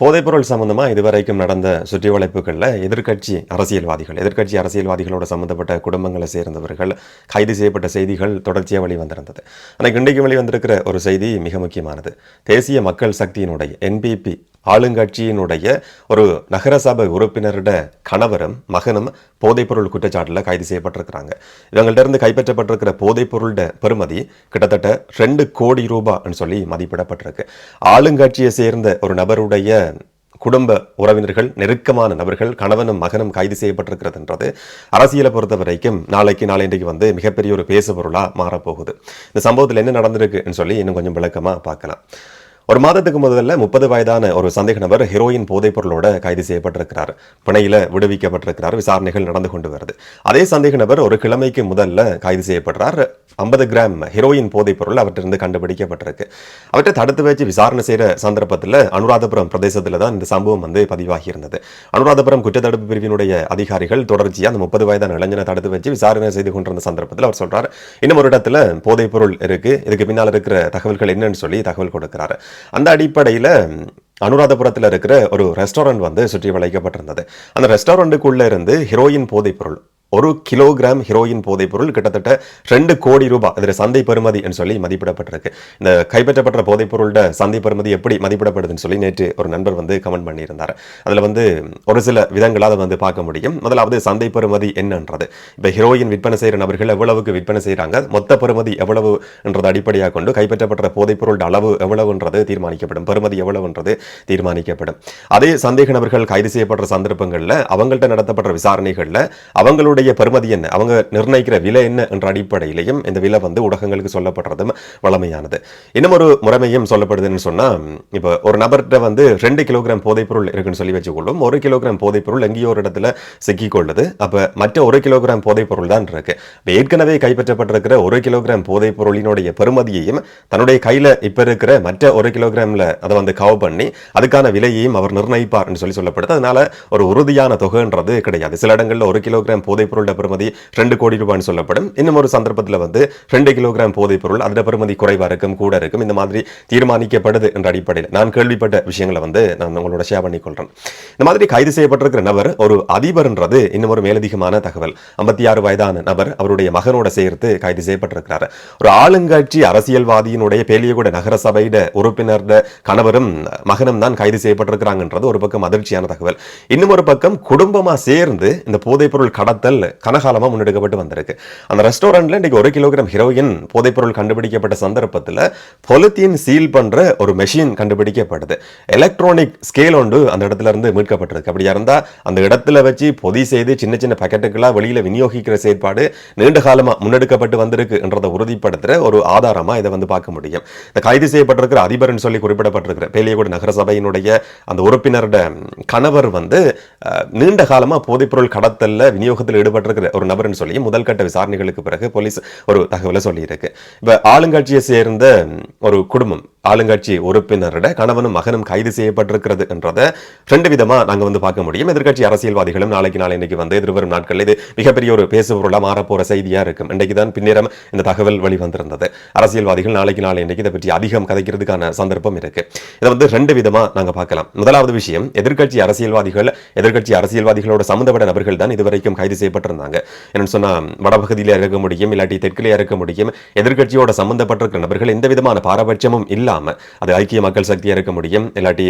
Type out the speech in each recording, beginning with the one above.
போதைப்பொருள் சம்பந்தமாக இதுவரைக்கும் நடந்த சுற்றி வளைப்புகளில் எதிர்க்கட்சி அரசியல்வாதிகள் எதிர்க்கட்சி அரசியல்வாதிகளோட சம்பந்தப்பட்ட குடும்பங்களை சேர்ந்தவர்கள் கைது செய்யப்பட்ட செய்திகள் தொடர்ச்சியாக வெளிவந்திருந்தது. ஆனால் இன்றைக்கு வெளிவந்திருக்கிற ஒரு செய்தி மிக முக்கியமானது. தேசிய மக்கள் சக்தியினுடைய என்பிபி ஆளுங்கட்சியினுடைய ஒரு நகரசபை உறுப்பினரோட கணவரும் மகனும் போதைப்பொருள் குற்றச்சாட்டில் கைது செய்யப்பட்டிருக்கிறாங்க. இவங்கள்டிருந்து கைப்பற்றப்பட்டிருக்கிற போதைப்பொருளோட பெறுமதி கிட்டத்தட்ட ரெண்டு கோடி ரூபாய்னு சொல்லி மதிப்பிடப்பட்டிருக்கு. ஆளுங்கட்சியை சேர்ந்த ஒரு நபருடைய குடும்ப உறவினர்கள் நெருக்கமான நபர்கள் கணவனும் மகனும் கைது செய்யப்பட்டிருக்கிறதுன்றது அரசியலை பொறுத்த வரைக்கும் நாளைக்கு நாளைக்கு வந்து மிகப்பெரிய ஒரு பேசுபொருளாக மாறப்போகுது. இந்த சம்பவத்தில் என்ன நடந்திருக்குன்னு சொல்லி இன்னும் கொஞ்சம் விளக்கமாக பார்க்கலாம். ஒரு மாதத்துக்கு முதல்ல முப்பது வயதான ஒரு சந்தேக நபர் ஹீரோயின் போதைப் பொருளோட கைது செய்யப்பட்டிருக்கிறார். பிணையில விடுவிக்கப்பட்டிருக்கிறார். விசாரணைகள் நடந்து கொண்டு வருது. அதே சந்தேக நபர் ஒரு கிழமைக்கு முதல்ல கைது செய்யப்படுறார். ஐம்பது கிராம் ஹீரோயின் போதைப் பொருள் அவற்றிலிருந்து கண்டுபிடிக்கப்பட்டிருக்கு. அவற்றை தடுத்து வச்சு விசாரணை செய்கிற சந்தர்ப்பத்தில் அனுராதபுரம் பிரதேசத்தில் தான் இந்த சம்பவம் வந்து பதிவாகி இருந்தது. அனுராதபுரம் குற்றத்தடுப்பு பிரிவினுடைய அதிகாரிகள் தொடர்ச்சியாக அந்த முப்பது வயதான இளைஞனை தடுத்து வச்சு விசாரணை செய்து கொண்டிருந்த சந்தர்ப்பத்தில் அவர் சொல்றார் இன்னும் ஒரு இடத்துல போதைப் பொருள் இருக்கு. இதுக்கு பின்னால் இருக்கிற தகவல்கள் என்னன்னு சொல்லி தகவல் கொடுக்கிறாரு. அந்த அடிப்படையில் அனுராதபுரத்தில் இருக்கிற ஒரு ரெஸ்டாரண்ட் வந்து சுற்றி வளைக்கப்பட்டிருந்தது அந்த ரெஸ்டாரண்ட்டுக்குள்ளே இருந்து ஹீரோயின் போதைப் பொருள் ஒரு கிலோகிராம் ஹீரோயின் போதைப் பொருள் கிட்டத்தட்ட ரெண்டு கோடி ரூபாய். இதில் சந்தை பெறுமதி என்று சொல்லி மதிப்பிடப்பட்டிருக்கு. இந்த கைப்பற்றப்பட்ட போதைப் பொருளோட சந்தை பெறுமதி எப்படி மதிப்பிடப்படுதுன்னு சொல்லி நேற்று ஒரு நண்பர் வந்து கமெண்ட் பண்ணியிருந்தார். அதில் வந்து ஒரு சில விதங்களாக அதை வந்து பார்க்க முடியும். முதலாவது சந்தை பெறுமதி என்னன்றது. இப்போ ஹீரோயின் விற்பனை செய்கிற நபர்கள் எவ்வளவுக்கு விற்பனை செய்கிறாங்க? மொத்த பெறுமதி எவ்வளவுன்றது அடிப்படையாக கொண்டு கைப்பற்றப்பட்ட போதைப் அளவு எவ்வளவுன்றது தீர்மானிக்கப்படும். பெறுமதி எவ்வளவுன்றது தீர்மானிக்கப்படும். அதே சந்தேக நபர்கள் கைது செய்யப்படுற சந்தர்ப்பங்களில் அவங்கள்ட்ட நடத்தப்படுற விசாரணைகளில் அவங்களுடைய பெறுமதி என்ன? அவங்க நிர்ணயிக்கிற விலை என்ன என்ற அடிப்படையிலையும் இந்த விலை வந்து ஊடகங்களுக்கு சொல்லப்படுறதும் வளமையானது. இன்னும் ஒரு முறைமையும் சொல்லப்படுதுன்னு சொன்னால் இப்போ ஒரு நபர்கிட்ட வந்து ரெண்டு கிலோகிராம் போதைப்பொருள் இருக்குன்னு சொல்லி வச்சுக்கொள்ளும். ஒரு கிலோகிராம் போதைப்பொருள் எங்கேயோ ஒரு இடத்துல சிக்கிக்கொள்ளுது. அப்போ மற்ற ஒரு கிலோகிராம் போதைப்பொருள் தான் இருக்கு. இப்போ ஏற்கனவே கைப்பற்றப்பட்டிருக்கிற ஒரு கிலோகிராம் போதைப்பொருளினுடைய பெறுமதியையும் தன்னுடைய கையில் இப்போ இருக்கிற மற்ற ஒரு கிலோகிராமில் அதை வந்து கவ் பண்ணி அதுக்கான விலையையும் அவர் நிர்ணயிப்பார்னு சொல்லி சொல்லப்படுது. அதனால ஒரு உறுதியான தொகைன்றது கிடையாது. சில இடங்களில் ஒரு கிலோகிராம் போதை போதைப் பொருளோட பெறுமதி ரெண்டு கோடி ரூபாய்னு சொல்லப்படும். இன்னும் ஒரு சந்தர்ப்பத்தில் வந்து ரெண்டு கிலோகிராம் போதைப் பொருள் அதோட பெறுமதி குறைவாக இருக்கும் கூட இருக்கும். இந்த மாதிரி தீர்மானிக்கப்படுது என்ற அடிப்படையில் நான் கேள்விப்பட்ட விஷயங்களை வந்து நான் உங்களோட ஷேர் பண்ணிக்கொள்கிறேன் இந்த மாதிரி கைது செய்யப்பட்டிருக்கிற நபர் ஒரு அதிபர்ன்றது இன்னும் ஒரு மேலதிகமான தகவல். ஐம்பத்தி ஆறு வயதான நபர் அவருடைய மகனோட சேர்த்து கைது செய்யப்பட்டிருக்கிறார். ஒரு ஆளுங்கட்சி அரசியல்வாதியினுடைய பேலியகுட நகர சபையிட உறுப்பினர் கணவரும் மகனும் தான் கைது செய்யப்பட்டிருக்கிறாங்கன்றது ஒரு பக்கம் அதிர்ச்சியான தகவல். இன்னும் ஒரு பக்கம் குடும்பமாக சேர்ந்து இந்த போதைப்பொருள் கடத்தல் கனகாலமா முன்னெடுக்கப்பட்டு வந்திருக்கு. அந்த ரெஸ்டாரண்ட்டில் இன்றைக்கி ஒரு கிலோகிராம் ஹீரோயின் போதைப்பொருள் கண்டுபிடிக்கப்பட்ட சந்தர்ப்பத்தில் பொலித்தீன் சீல் பண்ணுற ஒரு மெஷின் கண்டுபிடிக்கப்படுது எலக்ட்ரானிக் ஸ்கேல் ஒன்று அந்த இடத்துல இருந்து மீட்கப்பட்டிருக்கு. அப்படியா இருந்தால் அந்த இடத்துல வச்சு பொதி செய்து சின்ன சின்ன பக்கெட்டுகளாக வெளியில் விநியோகிக்கிற செயற்பாடு நீண்ட காலமாக முன்னெடுக்கப்பட்டு வந்திருக்கு என்றதை உறுதிப்படுத்துற ஒரு ஆதாரமாக இதை வந்து பார்க்க முடியும். இந்த கைது செய்யப்பட்டிருக்கிற அதிபர்னு சொல்லி குறிப்பிடப்பட்டிருக்கிற பேலியகோடு நகரசபையினுடைய அந்த உறுப்பினரோட கணவர் வந்து நீண்ட காலமாக போதைப்பொருள் கடத்தலில் விநியோகத்தில் ஈடுபட்டிருக்கிற ஒரு நபர்னு சொல்லி முதல் கட்ட விசாரணைகளுக்கு பிறகு போலீஸ் ஒரு தகவலை சொல்லியிருக்கு. இப்போ ஆளுங்கட்சியை சேர்ந்த ஒரு குடும்பம் ஆளுங்கட்சி உறுப்பினரிட கணவனும் மகனும் கைது செய்யப்பட்டிருக்கிறது என்றதை ரெண்டு விதமா நாங்க வந்து பார்க்க முடியும். எதிர்கட்சி அரசியல்வாதிகளும் நாளைக்கு நாளை இன்னைக்கு வந்து எதிர்வரும் நாட்கள் இது மிகப்பெரிய ஒரு பேசுபொருளாக மாறப்போற செய்தியா இருக்கும். இன்றைக்கு தான் பின்னேரம் இந்த தகவல் வெளிவந்திருந்தது. அரசியல்வாதிகள் நாளைக்கு நாளை இன்னைக்கு இதை பற்றி அதிகம் கதைக்கிறதுக்கான சந்தர்ப்பம் இருக்கு. இதை வந்து ரெண்டு விதமா நாங்க பார்க்கலாம். முதலாவது விஷயம் எதிர்க்கட்சி அரசியல்வாதிகள் எதிர்க்கட்சி அரசியல்வாதிகளோட சம்பந்தப்பட்ட நபர்கள் தான் இதுவரைக்கும் கைது செய்யப்பட்டிருந்தாங்க. என்னன்னு சொன்னா வடபகுதியில் இருக்க முடியும் இல்லாட்டி தெற்கிலே இருக்க முடியும். எதிர்கட்சியோட சம்மந்தப்பட்டிருக்கிற நபர்கள் எந்த விதமான பாரபட்சமும் இல்லை. இல்லாமல் அது ஐக்கிய மக்கள் சக்தியாக இருக்க முடியும் இல்லாட்டி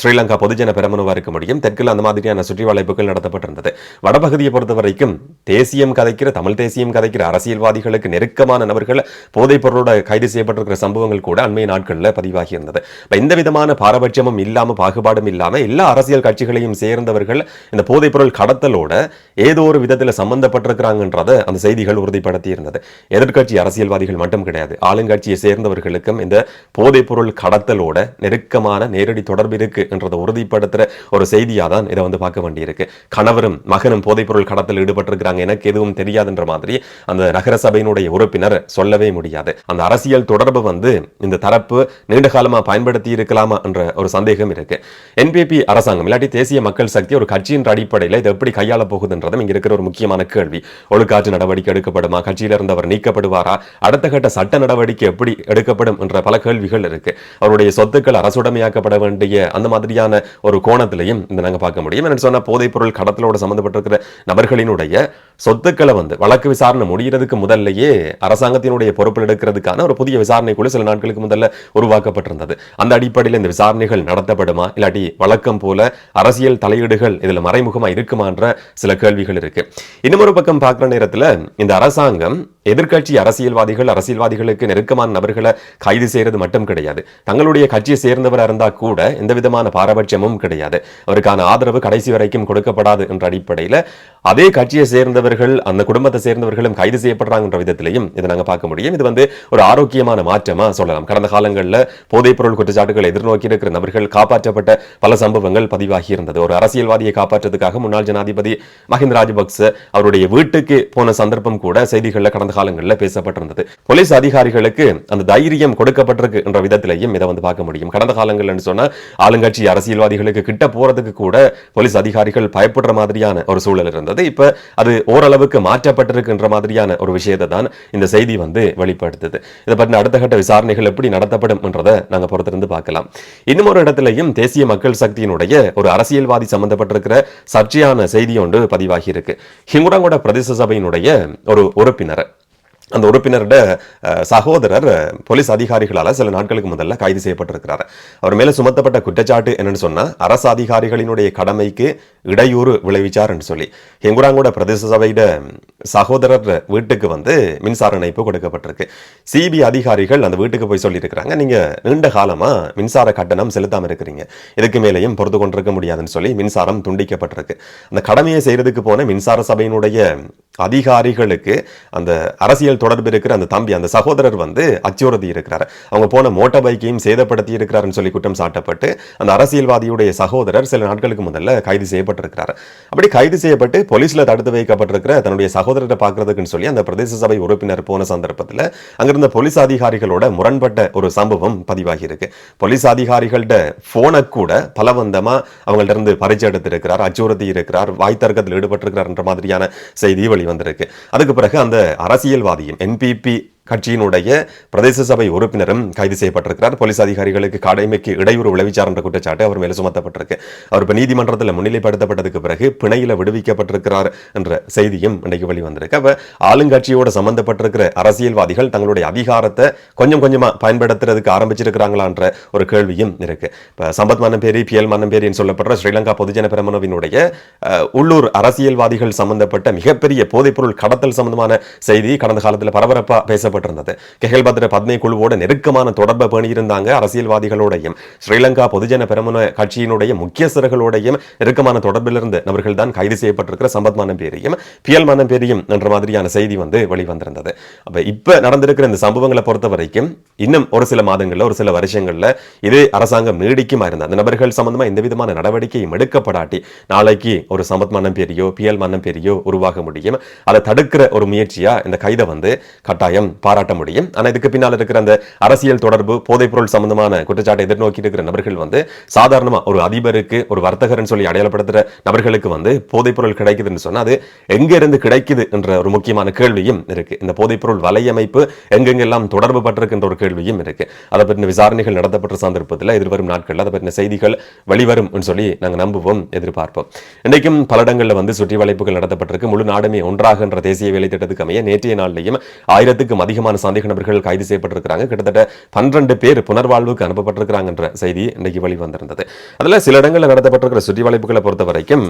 ஸ்ரீலங்கா பொதுஜன பெரமனுவா இருக்க முடியும் தெற்கில் அந்த மாதிரியான சுற்றி வளைப்புகள் நடத்தப்பட்டிருந்தது. வடபகுதியை பொறுத்த வரைக்கும் தேசியம் கதைக்கிற தமிழ் தேசியம் கதைக்கிற அரசியல்வாதிகளுக்கு நெருக்கமான நபர்கள் போதைப் பொருளோட கைது செய்யப்பட்டிருக்கிற சம்பவங்கள் கூட அண்மைய நாட்களில் பதிவாகி இருந்தது இப்ப எந்த விதமான பாரபட்சமும் இல்லாமல் பாகுபாடும் இல்லாமல் எல்லா அரசியல் கட்சிகளையும் சேர்ந்தவர்கள் இந்த போதைப் பொருள் கடத்தலோட ஏதோ ஒரு விதத்தில் சம்பந்தப்பட்டிருக்கிறாங்கன்றத அந்த செய்திகள் உறுதிப்படுத்தி இருந்தது எதிர்கட்சி அரசியல்வாதிகள் மட்டும் கிடையாது ஆளுங்கட்சியை சேர்ந்தவர்களுக்கும் இந்த போதை போதைப் பொருள் கடத்தலோட நெருக்கமான நேரடி தொடர்பு இருக்கு என்றதை உறுதிப்படுத்துற ஒரு செய்தியா தான் இதை வந்து பார்க்க வேண்டியிருக்கு. கணவரும் மகனும் போதைப் பொருள் கடத்தல் ஈடுபட்டிருக்கிறாங்க எனக்கு எதுவும் தெரியாதுன்ற மாதிரி அந்த நகர சபையினுடைய உறுப்பினர் சொல்லவே முடியாது. அந்த அரசியல் தொடர்பு வந்து இந்த தரப்பு நீண்ட காலமா பயன்படுத்தி இருக்கலாமா என்ற ஒரு சந்தேகம் இருக்கு. என்பிபி அரசாங்கம் இல்லாட்டி தேசிய மக்கள் சக்தி ஒரு கட்சியின் அடிப்படையில் இதை எப்படி கையாள போகுதுன்றதும் இங்க இருக்கிற ஒரு ஒரு முக்கியமான கேள்வி. ஒழுக்காற்று நடவடிக்கை எடுக்கப்படுமா? கட்சியில் இருந்தவர் நீக்கப்படுவாரா? அடுத்த கட்ட சட்ட நடவடிக்கை எப்படி எடுக்கப்படும் என்ற பல கேள்விகள் இருக்கு. அவருடைய சொத்துக்கள் அரசுடைமையாக்கப்பட வேண்டிய அந்த மாதிரியான ஒரு கோணத்திலையும் இந்த நாங்கள் பார்க்க முடியும். என்ன சொன்னா போதைப்பொருள் பொருள் கடத்தலோட நபர்களினுடைய சொத்துக்களை வந்து வழக்கு விசாரணை முடிகிறதுக்கு முதல்லையே அரசாங்கத்தினுடைய பொறுப்பில் எடுக்கிறதுக்கான ஒரு புதிய விசாரணை குழு சில நாட்களுக்கு முதல்ல உருவாக்கப்பட்டிருந்தது. அந்த அடிப்படையில் இந்த விசாரணைகள் நடத்தப்படுமா? இல்லாட்டி வழக்கம் போல அரசியல் தலையீடுகள் இதுல மறைமுகமாக இருக்குமான்ற சில கேள்விகள் இருக்கு. இன்னும் ஒரு பக்கம் பார்க்குற நேரத்தில் இந்த அரசாங்கம் எதிர்க்கட்சி அரசியல்வாதிகள் அரசியல்வாதிகளுக்கு நெருக்கமான நபர்களை கைது செய்யறது மட்டும் கிடையாது. தங்களுடைய கட்சியை சேர்ந்தவராக இருந்தா கூட எந்த விதமான பாரபட்சமும் கிடையாது. அவருக்கான ஆதரவு கடைசி வரைக்கும் கொடுக்கப்படாது என்ற அடிப்படையில் அதே கட்சியை சேர்ந்தவர் சேர்ந்தவர்கள் அந்த குடும்பத்தை சேர்ந்தவர்களும் கைது செய்யப்படுறாங்கன்ற விதத்திலையும் இதை நாங்கள் பார்க்க முடியும். இது வந்து ஒரு ஆரோக்கியமான மாற்றமா சொல்லலாம். கடந்த காலங்களில் போதைப் பொருள் குற்றச்சாட்டுகளை எதிர்நோக்கி இருக்கிற நபர்கள் காப்பாற்றப்பட்ட பல சம்பவங்கள் பதிவாகி இருந்தது. ஒரு அரசியல்வாதியை காப்பாற்றுறதுக்காக முன்னாள் ஜனாதிபதி மஹிந்த ராஜபக்ச அவருடைய வீட்டுக்கு போன சந்தர்ப்பம் கூட செய்திகளில் கடந்த காலங்களில் பேசப்பட்டிருந்தது. போலீஸ் அதிகாரிகளுக்கு அந்த தைரியம் கொடுக்கப்பட்டிருக்கு என்ற விதத்திலையும் இதை வந்து பார்க்க முடியும். கடந்த காலங்கள்னு சொன்னால் ஆளுங்கட்சி அரசியல்வாதிகளுக்கு கிட்ட போறதுக்கு கூட போலீஸ் அதிகாரிகள் பயப்படுற மாதிரியான ஒரு சூழல் இருந்தது. இப்போ அது ஓரளவுக்கு மாற்றப்பட்டிருக்கின்ற மாதிரியான ஒரு விஷயத்தை தான் இந்த செய்தி வந்து வெளிப்படுத்துது. இதை பற்றின அடுத்த கட்ட விசாரணைகள் எப்படி நடத்தப்படும் என்றதை நாங்க பொறுத்திருந்து பார்க்கலாம். இன்னும் ஒரு இடத்துலையும் தேசிய மக்கள் சக்தியினுடைய ஒரு அரசியல்வாதி சம்பந்தப்பட்டிருக்கிற சர்ச்சையான செய்தி ஒன்று பதிவாகி இருக்கு. ஹிங்குரங்கோட பிரதேச சபையினுடைய ஒரு உறுப்பினர் அந்த உறுப்பினரோட சகோதரர் போலீஸ் அதிகாரிகளால் சில நாட்களுக்கு முதல்ல கைது செய்யப்பட்டிருக்கிறார். அவர் மேலே சுமத்தப்பட்ட குற்றச்சாட்டு என்னன்னு சொன்னால் அரசு அதிகாரிகளினுடைய கடமைக்கு இடையூறு விளைவிச்சார் என்று சொல்லி. ஹெங்குராங்கோட பிரதேச சபையிட சகோதரர் வீட்டுக்கு வந்து மின்சார இணைப்பு கொடுக்கப்பட்டிருக்கு. சிபி அதிகாரிகள் அந்த வீட்டுக்கு போய் சொல்லியிருக்கிறாங்க. நீங்க நீண்ட காலமா மின்சார கட்டணம் செலுத்தாம இருக்கிறீங்க. இதுக்கு மேலேயும் பொறுத்து கொண்டிருக்க முடியாதுன்னு சொல்லி மின்சாரம் துண்டிக்கப்பட்டிருக்கு. அந்த கடமையை செய்யறதுக்கு போன மின்சார சபையினுடைய அதிகாரிகளுக்கு அந்த அரசியல் தொடர்பு இருக்கிற அந்த தம்பி அந்த சகோதரர் வந்து அச்சுறுத்தி இருக்கிறார். அவங்க போன மோட்டார் பைக்கையும் சேதப்படுத்தி இருக்கிறாருன்னு சொல்லி குற்றம் சாட்டப்பட்டு அந்த அரசியல்வாதியுடைய சகோதரர் சில நாட்களுக்கு முதல்ல கைது செய்யப்பட்டிருக்கிறார். அப்படி கைது செய்யப்பட்டு போலீஸ்ல தடுத்து வைக்கப்பட்டிருக்கிற தன்னுடைய சகோதரர் பார்க்கறதுக்குன்னு சொல்லி அந்த பிரதேச சபை உறுப்பினர் போன சந்தர்ப்பத்தில் அங்கிருந்த போலீஸ் அதிகாரிகளோட முரண்பட்ட ஒரு சம்பவம் பதிவாகி இருக்கு போலீஸ் அதிகாரிகள்ட போனை கூட பலவந்தமா அவங்கள்ட்ட இருந்து பறிச்சு எடுத்திருக்கிறார் அச்சுறுத்தி இருக்கிறார் வாய் தர்க்கத்தில் ஈடுபட்டிருக்கிறார் என்ற மாதிரியான செய்தி வெளிவந்திருக்கு. அதுக்கு பிறகு அந்த அரசியல்வாதியும் என்பிபி கட்சியினுடைய பிரதேச சபை உறுப்பினரும் கைது செய்யப்பட்டிருக்கிறார். போலீஸ் அதிகாரிகளுக்கு கடமைக்கு இடையூறு விளைவிச்சார் என்ற குற்றச்சாட்டு அவர் மேலே சுமத்தப்பட்டிருக்கு. அவர் இப்போ நீதிமன்றத்தில் முன்னிலைப்படுத்தப்பட்டதுக்கு பிறகு பிணையில விடுவிக்கப்பட்டிருக்கிறார் என்ற செய்தியும் இன்றைக்கு வெளிவந்திருக்கு. அப்ப ஆளுங்கட்சியோட சம்பந்தப்பட்டிருக்கிற அரசியல்வாதிகள் தங்களுடைய அதிகாரத்தை கொஞ்சம் கொஞ்சமா பயன்படுத்துறதுக்கு ஆரம்பிச்சிருக்கிறாங்களான்ற ஒரு கேள்வியும் இருக்கு. இப்போ சம்பத் மன்னம்பேரி பிஎல் மன்னம்பேரின்னு சொல்லப்படுற ஸ்ரீலங்கா பொதுஜன பெரமுனவினுடைய உள்ளூர் அரசியல்வாதிகள் சம்பந்தப்பட்ட மிகப்பெரிய போதைப்பொருள் கடத்தல் சம்பந்தமான செய்தி கடந்த காலத்தில் பரபரப்பா பேச கெஹல் கெஹல்பத்ர பத்மே குழுவோட நெருக்கமான தொடர்பை பேணியிருந்தாங்க அரசியல்வாதிகளோடையும். ஸ்ரீலங்கா பொதுஜன பெருமன கட்சியினுடைய முக்கியஸ்தர்களோடையும் நெருக்கமான தொடர்பிலிருந்து நபர்கள் தான் கைது செய்யப்பட்டிருக்கிற சம்பத் மன்னம்பேரியும் பிஎல் மன்னம்பேரியும் என்ற மாதிரியான செய்தி வந்து வெளிவந்திருந்தது. அப்போ இப்போ நடந்திருக்கிற இந்த சம்பவங்களை பொறுத்த வரைக்கும் இன்னும் ஒரு சில மாதங்களில் ஒரு சில வருஷங்களில் இதே அரசாங்கம் நீடிக்குமா இருந்த அந்த நபர்கள் சம்பந்தமாக எந்த விதமான நடவடிக்கையும் எடுக்கப்படாட்டி நாளைக்கு ஒரு சம்பத் மன்னம் பெரியோ பிஎல் மன்னம் பேரியோ உருவாக முடியும். அதை தடுக்கிற ஒரு முயற்சியாக இந்த கைதை வந்து கட்டாயம் பாராட்ட முடியும். ஆனால் இதுக்கு பின்னால் இருக்கிற அந்த அரசியல் தொடர்பு போதைப்பொருள் சம்பந்தமான குற்றச்சாட்டை எதிர்நோக்கி இருக்கிற நபர்கள் வந்து சாதாரணமாக ஒரு அதிபருக்கு ஒரு வர்த்தகர்னு சொல்லி அடையாளப்படுத்துற நபர்களுக்கு வந்து போதைப்பொருள் கிடைக்குதுன்னு சொன்னால் அது எங்க இருந்து கிடைக்குது என்ற ஒரு முக்கியமான கேள்வியும் இருக்கு. இந்த போதைப்பொருள் வலையமைப்பு எங்கெங்கெல்லாம் தொடர்பு பட்டிருக்கின்ற ஒரு கேள்வியும் இருக்கு. அதை பற்றின விசாரணைகள் நடத்தப்பட்ட சந்தர்ப்பத்தில் எதிர்வரும் நாட்களில் அதை பற்றின செய்திகள் வெளிவரும் சொல்லி நாங்கள் நம்புவோம் எதிர்பார்ப்போம். இன்றைக்கும் பல இடங்களில் வந்து சுற்றி வளைப்புகள் நடத்தப்பட்டிருக்கு. முழு நாடுமே ஒன்றாக என்ற தேசிய வேலை திட்டத்துக்கு அமைய நேற்றைய நாளிலையும் ஆயிரத்துக்கும் அதிகமான சந்தேக நபர்கள் கைது செய்யப்பட்டிருக்கிறாங்க. கிட்டத்தட்ட பன்னிரண்டு பேர் புனர்வாழ்வுக்கு அனுப்பப்பட்டிருக்கிறாங்கன்ற செய்தி இன்றைக்கு வெளிவந்திருந்தது. அதில் சில இடங்களில் நடத்தப்பட்டிருக்கிற சுற்றி வளைப்புகளை பொறுத்த வரைக்கும்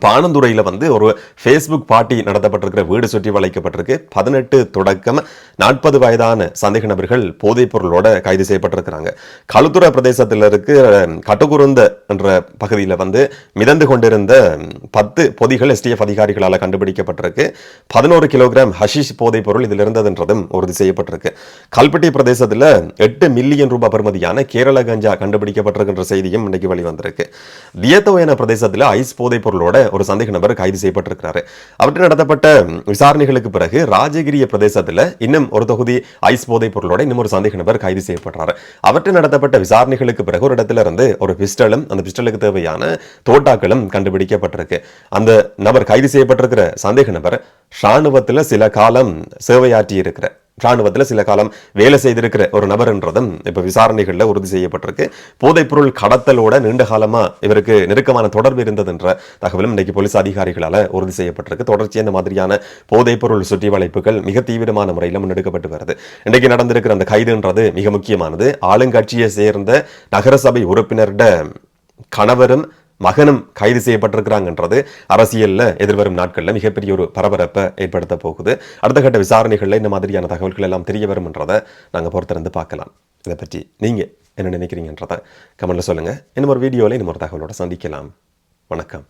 பானந்துறையில் வந்து ஒரு ஃபேஸ்புக் பார்ட்டி நடத்தப்பட்டிருக்கிற வீடு சுற்றி வளைக்கப்பட்டிருக்கு. பதினெட்டு தொடக்கம் நாற்பது வயதான சந்தேக நபர்கள் போதைப் பொருளோட கைது செய்யப்பட்டிருக்கிறாங்க. களுத்துறை பிரதேசத்தில் இருக்க கட்டுக்குருந்த என்ற பகுதியில் வந்து மிதந்து கொண்டிருந்த பத்து பொதிகள் எஸ்டிஎஃப் அதிகாரிகளால் கண்டுபிடிக்கப்பட்டிருக்கு. பதினோரு கிலோகிராம் ஹஷிஷ் போதைப் பொருள் இதில் இருந்ததுன்றதும் உறுதி செய்யப்பட்டிருக்கு. கல்பட்டி பிரதேசத்தில் எட்டு மில்லியன் ரூபாய் பெறுமதியான கேரள கஞ்சா கண்டுபிடிக்கப்பட்டிருக்கின்ற செய்தியும் இன்னைக்கு வெளிவந்திருக்கு. வியத்தோயன பிரதேசத்தில் ஐஸ் போதைப் பொருளோட ஒரு சந்தேக நபர் கைது செய்யப்பட்டிருக்கிறாரு. அவற்றை நடத்தப்பட்ட விசாரணைகளுக்கு பிறகு ராஜகிரிய பிரதேசத்தில் இன்னும் ஒரு தொகுதி ஐஸ் போதைப் பொருளோட இன்னும் ஒரு சந்தேக நபர் கைது செய்யப்படுறாரு. அவற்றை நடத்தப்பட்ட விசாரணைகளுக்கு பிறகு ஒரு இடத்துல இருந்து ஒரு பிஸ்டலும் அந்த பிஸ்டலுக்கு தேவையான தோட்டாக்களும் கண்டுபிடிக்கப்பட்டிருக்கு. அந்த நபர் கைது செய்யப்பட்டிருக்கிற சந்தேக நபர் இராணுவத்தில் சில காலம் சேவையாற்றி இருக்கிற ராணுவத்தில் சில காலம் வேலை செய்திருக்கிற ஒரு நபர்ன்றதும் இப்போ விசாரணைகளில் உறுதி செய்யப்பட்டிருக்கு. போதைப்பொருள் கடத்தலோட நீண்ட காலமாக இவருக்கு நெருக்கமான தொடர்பு இருந்ததுன்ற தகவலும் இன்றைக்கு போலீஸ் அதிகாரிகளால் உறுதி செய்யப்பட்டிருக்கு. தொடர்ச்சி இந்த மாதிரியான போதைப்பொருள் சுற்றி வளைப்புகள் மிக தீவிரமான முறையில் முன்னெடுக்கப்பட்டு வருது. இன்றைக்கு நடந்திருக்கிற அந்த கைதுன்றது மிக முக்கியமானது. ஆளுங்கட்சியை சேர்ந்த நகரசபை உறுப்பினர்கிட்ட கணவரும் மகனும் கைது செய்யப்பட்டிருக்கிறாங்கன்றது அரசியலில் எதிர்வரும் நாட்களில் மிகப்பெரிய ஒரு பரபரப்பை ஏற்படுத்த போகுது. அடுத்த கட்ட விசாரணைகளில் இந்த மாதிரியான தகவல்கள் எல்லாம் தெரிய வரும்ன்றதை நாங்கள் பொறுத்திருந்து பார்க்கலாம். இதை பற்றி நீங்கள் என்ன நினைக்கிறீங்கன்றதை கமெண்ட்டில் சொல்லுங்க. இன்னும் ஒரு வீடியோவில் இன்னும் ஒரு தகவலோட சந்திக்கலாம். வணக்கம்.